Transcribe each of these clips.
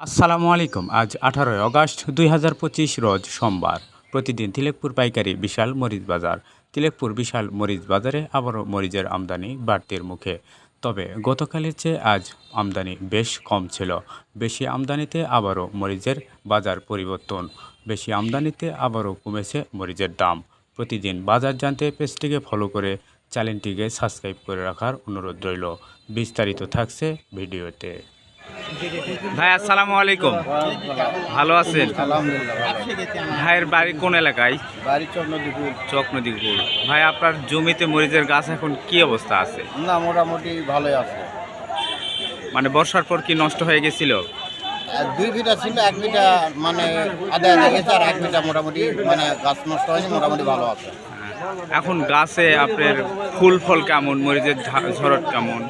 আসসালামু আলাইকুম। আজ আঠারোই আগস্ট দুই হাজার পঁচিশ রোজ সোমবার। প্রতিদিন তিলেকপুর পাইকারি বিশাল মরিচ বাজার। তিলেকপুর বিশাল মরিচ বাজারে আবারও মরিচের আমদানি বাড়তির মুখে। তবে গতকালের চেয়ে আজ আমদানি বেশ কম ছিল। বেশি আমদানিতে আবারও মরিচের বাজার পরিবর্তন। বেশি আমদানিতে আবারও কমেছে মরিচের দাম। প্রতিদিন বাজার জানতে পেজটিকে ফলো করে চ্যানেলটিকে সাবস্ক্রাইব করে রাখার অনুরোধ রইল। বিস্তারিত থাকছে ভিডিওতে। ভাই আসসালামু আলাইকুম। ভালো আছেন? ভাইয়ের বাড়ি কোন এলাকায়? বাড়ি চন্দ্রদীপুর চক নদীপুর ভাই আপনার জমিতে মরিচের গাছ এখন কি অবস্থা আছে? না মোটামুটি ভালোই আছে। মানে বর্ষার পর কি নষ্ট হয়ে গেছিল? দুই বিটা ছিল এক বিটা মানে আদায় আদায় গেছে আর এক বিটা মোটামুটি মানে গাছ নষ্ট হয়নি মোটামুটি ভালো আছে। এখন গাছে আপনার ফুল ফল কেমন মরিচের ঝরট কেমন?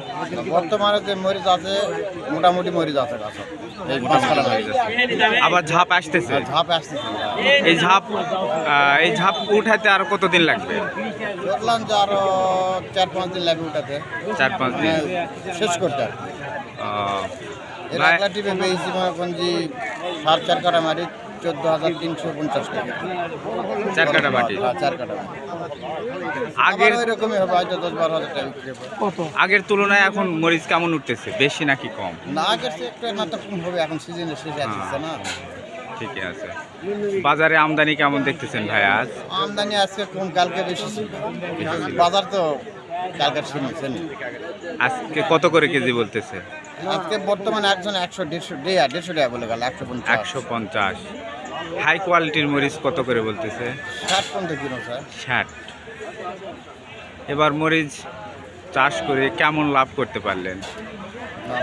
বর্তমানে যে মরিচ আছে মোটামুটি মরিচ আছে গাছ। আবার ঝাপ আসতেছে? ঝাপ আসতেছে এই ঝাপ এই ঝাপ উঠাতে আর কতদিন লাগবে? দেখলাম যে আরও চার পাঁচ দিন লাগবে উঠাতে। চার পাঁচ মানে দিন শেষ করতে এর ভাই- আগলা টিপে পেয়েছি মহাপঞ্জি সাত চার কাটা মারি চোদ্দ হাজার তিনশো পঞ্চাশ টাকা। চার কাটা বাটি? হ্যাঁ, চার কাটা আগের আগের ওই রকমই হবে হয়তো দশ বারো হাজার টাকা বিক্রি হবে। আগের তুলনায় এখন মরিচ কেমন উঠতেছে? বেশি নাকি কম? না আগের চেয়ে না তো কম হবে এখন সিজনের শেষে আসছে না? ঠিকই আছে। বাজারে আমদানি কেমন দেখতেছেন ভাই আজ? আমদানি আজকে কম কালকে বেশি বাজার তো কালকের শুনেছে আজকে কত করে কেজি বলতেছে? আজকে বর্তমানে একজন একশো দেড়শো দেড় দেড়শো টাকা বলে গেল একশো পঞ্চাশ। একশো পঞ্চাশ। হাই কোয়ালিটির মরিচ কত করে বলতেছে? ষাট পর্যন্ত কিনো স্যার। ষাট। এবার মরিচ চাষ করে কেমন লাভ করতে পারলেন?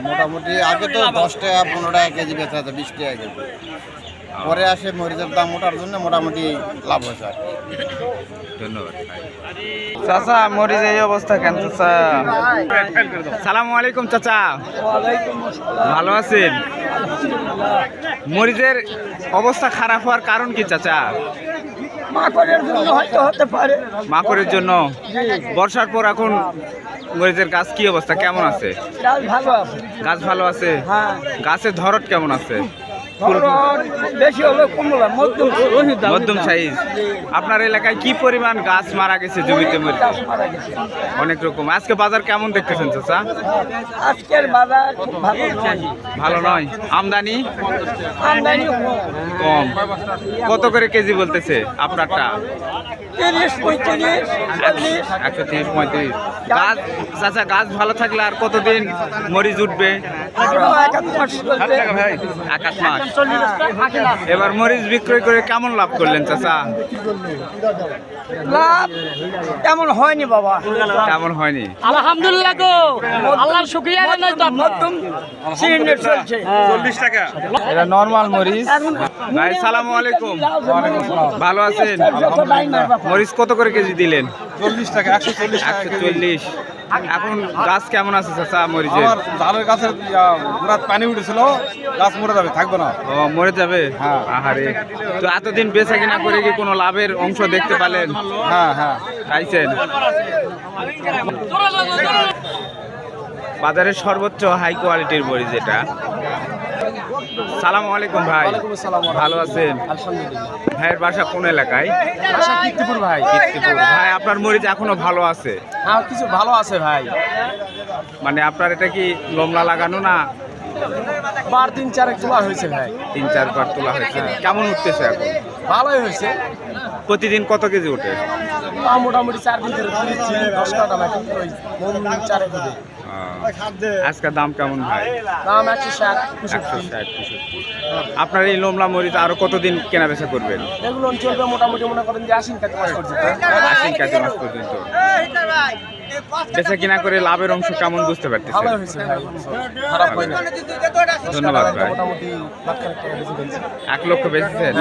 মোটামুটি আগে তো দশ টাকা পনেরো টাকা কেজি বেচা হতো বিশ টাকা কেজি। পরে আসে মরিচের দাম ওঠার জন্য মোটামুটি লাভ হয়েছে আর ধন্যবাদ। চাচা মরিচ এই অবস্থা কেন চাচা? সালামু আলাইকুম চাচা। ভালো আছেন? মরিচের অবস্থা খারাপ হওয়ার কারণ কি চাচা? মাকড়ের জন্য হয়তো হতে পারে। মাকড়ের জন্য। বর্ষার পর এখন মরিচের গাছ কি অবস্থা? কেমন আছে? চাল ভালো আছে। গাছ ভালো আছে? হ্যাঁ। গাছের ধরট কেমন আছে? বেশি হলে কমলা মধ্যম মধ্যম সাইজ আপনার এলাকায় কি পরিমাণ গাছ মারা গেছে জমিতে গেছে অনেক রকম। আজকে বাজার কেমন দেখতেছেন চাচা? আজকের বাজার ভালো নয়। ভালো নয়? আমদানি? আমদানি কম। কত করে কেজি বলতেছে আপনারটা? একশো তিরিশ পঁয়ত্রিশ গাছ চাচা গাছ ভালো থাকলে আর কতদিন মরিচ উঠবে? এক মাস। এবার মরিচ বিক্রয় করে কেমন লাভ করলেন চাচা? লাভ তেমন হয়নি বাবা। কেমন হয়নি। আলহামদুলিল্লাহ গো আল্লাহর শুকরিয়া জানাই তো মধ্যম সিলিন্ডার চলছে। এটা নর্মাল মরিচ। ভাই সালামু আলাইকুম। ভালো আছেন? মরিচ কত করে কেজি দিলেন? চল্লিশ টাকা একশো চল্লিশ টাকা একশো কেজি। চল্লিশ। এখন গাছ কেমন আছে চাচা মরিচে আমার ধানের গাছের গোড়াত পানি উঠেছিল গাছ মরে যাবে থাকবে না। ও মরে যাবে? হ্যাঁ। আহারে। তো এতদিন বেচা কিনা করে কি কোনো লাভের অংশ দেখতে পালেন? হ্যাঁ হ্যাঁ। খাইছেন? বাজারের সর্বোচ্চ হাই কোয়ালিটির মরিচ যেটা সালাম আলাইকুম ভাই। ভালো আছেন? ভাইয়ের বাসা কোন এলাকায়? কীর্তিপুর ভাই। কীর্তিপুর। ভাই আপনার মরিচ এখনও ভালো আছে? হ্যাঁ কিছু ভালো আছে ভাই। মানে আপনার এটা কি লমলা লাগানো না? বার তিন চারেক তোলা হয়েছে ভাই। তিন চারবার তোলা হয়েছে। কেমন উঠতেছে এখন? ভালোই হয়েছে। প্রতিদিন কত কেজি ওঠে? তা মোটামুটি চার দিন ধরে তুলেছি দশ কাটা ওই মন আহ, আজকের দাম কেমন ভাই? দাম একশো ষাট একশো ষাট। আপনার এই লোমলা মরিচ আরও কতদিন কেনা বেচা করবেন? এগুলো চলবে মোটামুটি মনে করেন যে আশিন মাস পর্যন্ত। আশ্বিন কাতি মাস পর্যন্ত। বেচা কিনা করে লাভের অংশ কেমন বুঝতে পারতেছেন? ভালো হয়েছে খারাপ হয় না ধন্যবাদ ভাই। বেশি এক লক্ষ বেচেছেন?